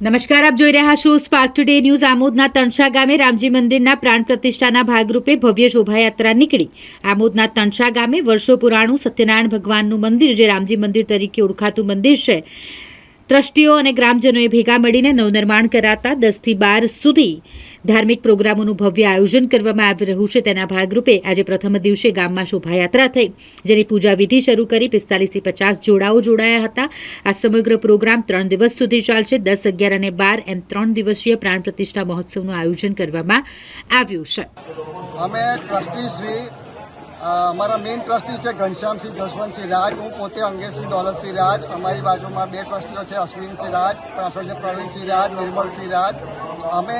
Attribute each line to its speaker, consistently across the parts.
Speaker 1: નમસ્કાર, આપ જોઈ રહ્યા છો સ્પાર્ક ટુડે ન્યૂઝ આમોદના તણશા ગામે રામજી મંદિરના પ્રાણ પ્રતિષ્ઠાના ભાગરૂપે ભવ્ય શોભાયાત્રા નીકળી. આમોદના તણશા ગામે વર્ષો પુરાણું સત્યનારાયણ ભગવાનનું મંદિર, જે રામજી મંદિર તરીકે ઓળખાતું મંદિર છે, ટ્રસ્ટીઓ અને ગ્રામજનોએ ભેગા મળીને નવનિર્માણ કરાતા દસથી બાર સુધી ધાર્મિક પ્રોગ્રામોનું ભવ્ય આયોજન કરવામાં આવી રહ્યું છે. તેના ભાગરૂપે આજે પ્રથમ દિવસે ગામમાં શોભાયાત્રા થઈ, જેની પૂજા વિધિ શરૂ કરી પિસ્તાલીસથી પચાસ જોડાઓ જોડાયા હતા. આ સમગ્ર પ્રોગ્રામ ત્રણ દિવસ સુધી ચાલશે. દસ, અગિયાર અને બાર એમ ત્રણ દિવસીય પ્રાણ પ્રતિષ્ઠા મહોત્સવનું આયોજન કરવામાં આવ્યું છે.
Speaker 2: અમે ટ્રસ્ટી શ્રી અમારા મેઇન ટ્રસ્ટી છે ઘનશ્યામસિંહ જસવંતસિંહ રાજ. હું પોતે અંગેશસિંહ દોલતસિંહ રાજ. અમારી બાજુમાં બે ટ્રસ્ટીઓ છે અશ્વિનસિંહ રાજ, પાછળ છે પ્રવીણસિંહ રાજ, નિર્મલસિંહ રાજ. અમે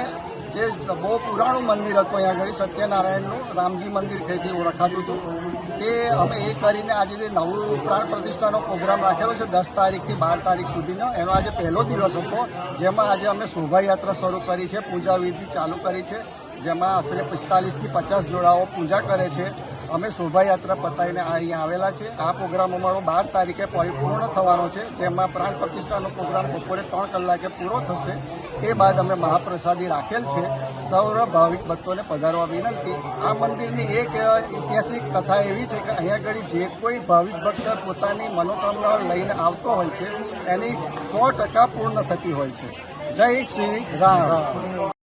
Speaker 2: જે બહુ પુરાણું મંદિર હતું અહીંયા આગળ, સત્યનારાયણનું, રામજી મંદિર કહીથી ઓળખાતું હતું. તે અમે એ કરીને આજે જે નવું પ્રાણ પ્રતિષ્ઠાનો પ્રોગ્રામ રાખેલો છે, દસ તારીખથી બાર તારીખ સુધીનો, એનો આજે પહેલો દિવસ હતો, જેમાં આજે અમે શોભાયાત્રા શરૂ કરી છે, પૂજા વિધિ ચાલુ કરી છે, જેમાં આશરે પિસ્તાલીસથી પચાસ જોડાઓ પૂજા કરે છે. અમે શોભાયાત્રા પતાવીને અહીંયા આવેલા છે. આ પ્રોગ્રામ અમારો બાર તારીખે પરિપૂર્ણ થવાનો છે. જેમાં પ્રાણ પ્રતિષ્ઠાનો પ્રોગ્રામ બપોરે ત્રણ કલાકે પૂરો થશે. તે બાદ અમે મહાપ્રસાદી રાખેલ છે. સૌર ભાવિક ભક્તોને પધારવા વિનંતી. આ મંદિરની એક ઐતિહાસિક કથા એવી છે કે અહીંયા આગળ જે કોઈ ભાવિક ભક્ત પોતાની મનોકામના લઈને આવતો હોય છે, એની સો ટકા પૂર્ણ થતી હોય છે. જય શ્રી રામ.